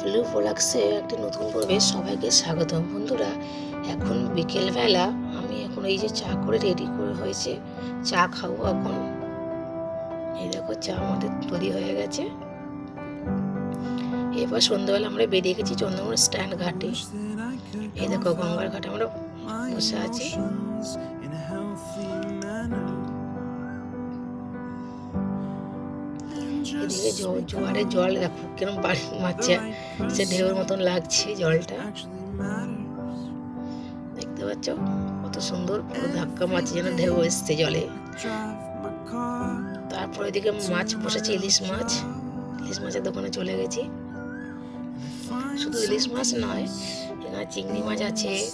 Flu ফোলাক্সে একটি নতুন পর্বে সবাইকে স্বাগতম। বন্ধুরা, এখন বিকেলবেলা আমি এখন এই যে চা করে রেডি করে হয়েছে, চা খাব এখন। এই দেখো, চা আমাদের তৈরি হয়ে গেছে। এবার সন্ধ্যাবেলা আমরা বেরিয়ে গেছি চন্দ্রমোহন স্ট্যান্ড ঘাটে। এই দেখো গঙ্গার ঘাটে আমরা বসে আছি। এদিকে জ- জোয়ারের জল, দেখো কিরম বাড়ি মারছে। সে ঢেউর মতন লাগছে জলটা। দেখতে পাচ্ছ? কত সুন্দর ধাক্কা মারছে যেন ঢেউ এসছে জলে। তারপর এদিকে মাছ বসেছে, ইলিশ মাছ। ইলিশ মাছের দোকানে চলে গেছি। শুধু ইলিশ মাছ নয়, এখানে চিংড়ি মাছ আছে,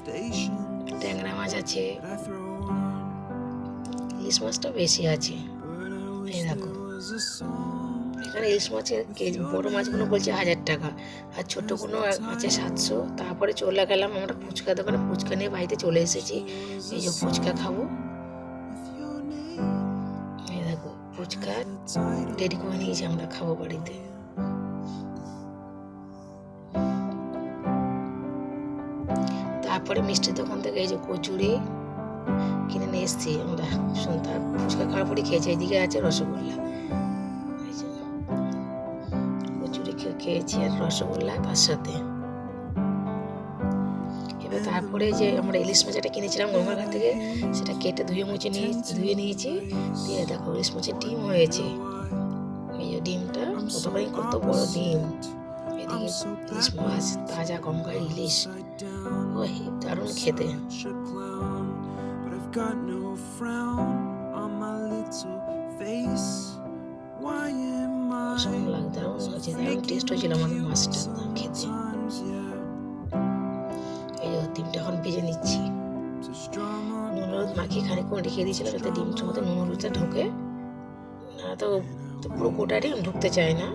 ট্যাংরা মাছ আছে। ইলিশ মাছটা বেশি আছে। এই দেখো। এখানে ইলিশ মাছের কেজি বড় মাছগুলো বলছে হাজার টাকা। আর ছোটোগুলো আছে সাতশো। তারপরে চলে গেলাম আমরা ফুচকা দোকানে। ফুচকা নিয়ে বাড়িতে চলে এসেছি। এই যে ফুচকা খাব। এই দেখো, ফুচকা রেডি করে নিয়েছি, আমরা খাব বাড়িতে। তারপরে মিষ্টির দোকান থেকে এই যে কচুরি কিনে নিয়ে এসেছি আমরা। সন্ধ্যা ফুচকা খাওয়ার পরে খেয়েছি, এদিকে আছে রসগোল্লা। খেয়েছি আর রসগোল্লা তার সাথে। এবার তারপরে যে আমরা ইলিশ মাছটা কিনেছিলাম গঙ্গাঘাট থেকে, সেটা কেটে ধুয়ে মুছে নিয়ে, ধুয়ে নিয়েছি। দিয়ে দেখো ইলিশ মাছের ডিম হয়েছে। এই যে ডিমটা কতখানি, কত বড় ডিম। এদিকে ইলিশ মাছ, তাজা গঙ্গার ইলিশ। ওই দারুণ খেতে। Got no frown on my little face. Taste হয়েছিল আমাদের মাছটা খেতে। এই যে ডিমটা এখন ভেজে নিচ্ছি। নুন হলুদ মাখিয়ে খানিকক্ষণ রেখে দিয়েছিলাম যাতে ডিমটার মধ্যে নুন ঢোকে। না তো পুরো গোটা ডিম ঢুকতে চায় না।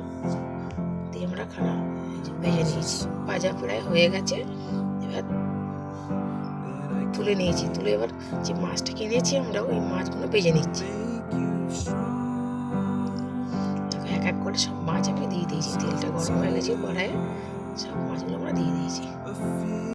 দিয়ে আমরা খানা ভেজে নিয়েছি। ভাজা প্রায় হয়ে গেছে। এবার তুলে নিয়েছি। তুলে এবার যে মাছটা কিনেছি আমরা, ওই মাছগুলো ভেজে নিচ্ছি। করে সব মাছ আমি দিয়ে দিয়েছি, তেলটা গরম হয়ে গেছে, কড়াইয়ে সব মাছগুলো আমরা দিয়ে দিয়েছি।